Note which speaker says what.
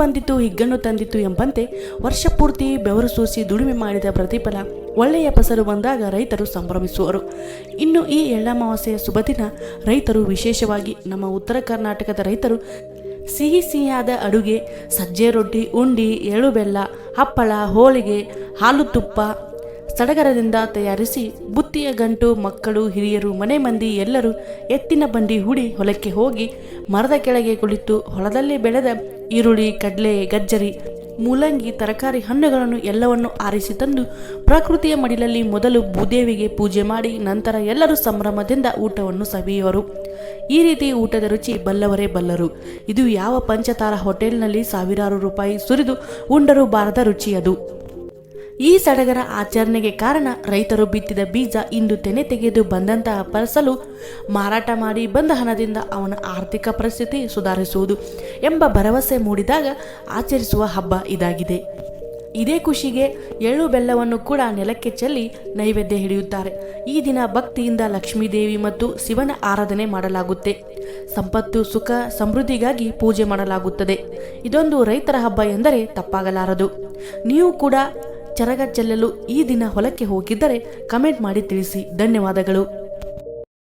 Speaker 1: ಬಂದಿತು ಹಿಗ್ಗನ್ನು ತಂದಿತು ಎಂಬಂತೆ ವರ್ಷ ಪೂರ್ತಿ ಬೆವರು ಸೂಸಿ ದುಡಿಮೆ ಮಾಡಿದ ಪ್ರತಿಫಲ ಒಳ್ಳೆಯ ಫಸಲು ಬಂದಾಗ ರೈತರು ಸಂಭ್ರಮಿಸುವರು. ಇನ್ನು ಈ ಎಳ್ಳಮಾವಾಸ್ಯೆಯ ಶುಭ ದಿನ ರೈತರು ವಿಶೇಷವಾಗಿ ನಮ್ಮ ಉತ್ತರ ಕರ್ನಾಟಕದ ರೈತರು ಸಿಹಿ ಸಿಹಿಯಾದ ಅಡುಗೆ, ಸಜ್ಜೆ ರೊಟ್ಟಿ, ಉಂಡಿ, ಎಳ್ಳು ಬೆಲ್ಲ, ಹಪ್ಪಳ, ಹೋಳಿಗೆ, ಹಾಲು ತುಪ್ಪ ಸಡಗರದಿಂದ ತಯಾರಿಸಿ ಬುತ್ತಿಯ ಗಂಟು, ಮಕ್ಕಳು, ಹಿರಿಯರು, ಮನೆ ಮಂದಿ ಎಲ್ಲರೂ ಎತ್ತಿನ ಬಂಡಿ ಹೂಡಿ ಹೊಲಕ್ಕೆ ಹೋಗಿ ಮರದ ಕೆಳಗೆ ಕುಳಿತು ಹೊಲದಲ್ಲಿ ಬೆಳೆದ ಈರುಳ್ಳಿ, ಕಡಲೆ, ಗಜ್ಜರಿ, ಮೂಲಂಗಿ, ತರಕಾರಿ ಹಣ್ಣುಗಳನ್ನು ಎಲ್ಲವನ್ನು ಆರಿಸಿ ತಂದು ಪ್ರಕೃತಿಯ ಮಡಿಲಲ್ಲಿ ಮೊದಲು ಭೂದೇವಿಗೆ ಪೂಜೆ ಮಾಡಿ ನಂತರ ಎಲ್ಲರೂ ಸಂಭ್ರಮದಿಂದ ಊಟವನ್ನು ಸವಿಯುವರು. ಈ ರೀತಿ ಊಟದ ರುಚಿ ಬಲ್ಲವರೇ ಬಲ್ಲರು. ಇದು ಯಾವ ಪಂಚತಾರ ಹೋಟೆಲ್ನಲ್ಲಿ ಸಾವಿರಾರು ರೂಪಾಯಿ ಸುರಿದು ಉಂಡರೂ ಬಾರದ ರುಚಿ ಅದು. ಈ ಸಡಗರ ಆಚರಣೆಗೆ ಕಾರಣ ರೈತರು ಬಿತ್ತಿದ ಬೀಜ ಇಂದು ತೆನೆ ತೆಗೆದು ಬಂದಂತಹ ಫಸಲು ಮಾರಾಟ ಮಾಡಿ ಬಂದ ಹಣದಿಂದ ಅವನ ಆರ್ಥಿಕ ಪರಿಸ್ಥಿತಿ ಸುಧಾರಿಸುವುದು ಎಂಬ ಭರವಸೆ ಮೂಡಿದಾಗ ಆಚರಿಸುವ ಹಬ್ಬ ಇದಾಗಿದೆ. ಇದೇ ಖುಷಿಗೆ ಎಳ್ಳು ಬೆಲ್ಲವನ್ನು ಕೂಡ ನೆಲಕ್ಕೆ ಚೆಲ್ಲಿ ನೈವೇದ್ಯ ಹಿಡಿಯುತ್ತಾರೆ. ಈ ದಿನ ಭಕ್ತಿಯಿಂದ ಲಕ್ಷ್ಮೀದೇವಿ ಮತ್ತು ಶಿವನ ಆರಾಧನೆ ಮಾಡಲಾಗುತ್ತೆ. ಸಂಪತ್ತು, ಸುಖ, ಸಮೃದ್ಧಿಗಾಗಿ ಪೂಜೆ ಮಾಡಲಾಗುತ್ತದೆ. ಇದೊಂದು ರೈತರ ಹಬ್ಬ ಎಂದರೆ ತಪ್ಪಾಗಲಾರದು. ನೀವು ಕೂಡ ಚರಗ ಚೆಲ್ಲಲು ಈ ದಿನ ಹೊಲಕ್ಕೆ ಹೋಗಿದ್ದರೆ ಕಮೆಂಟ್ ಮಾಡಿ ತಿಳಿಸಿ. ಧನ್ಯವಾದಗಳು.